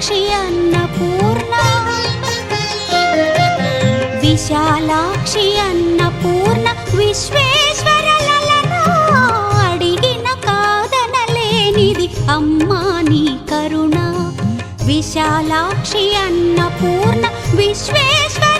మీనాక్షి అన్నపూర్ణ విశాలాక్షి అన్నపూర్ణ విశ్వేశ్వర అడిగిన కాదనలేనిది అమ్మా నీ కరుణ. విశాలాక్షి అన్నపూర్ణ విశ్వేశ్వర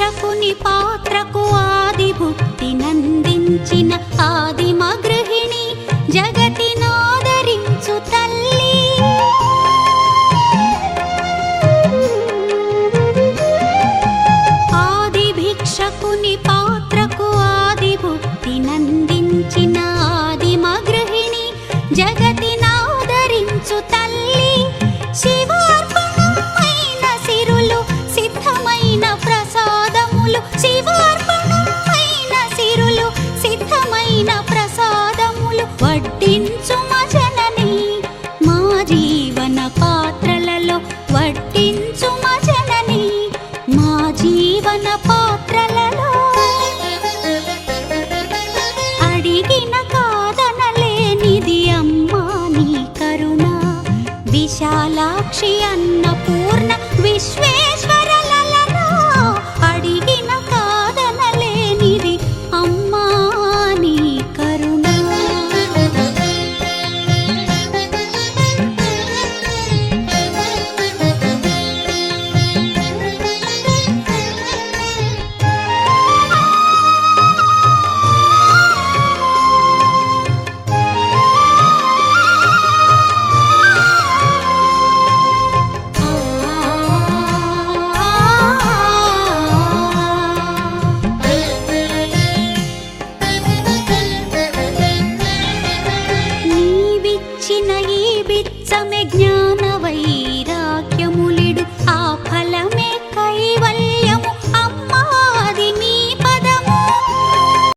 శకుని పాత్రకు ఆది భుక్తి నందించిన ఆదిమ గృహిణి జగతినాదరించు తల్లి. ఆది భిక్షకుని పాత్రకు ఆది భుక్తి నంది వడ్డించు మజనని మా జీవన పాత్రలలో వడ్డించు మజనని మా జీవన పాత్ర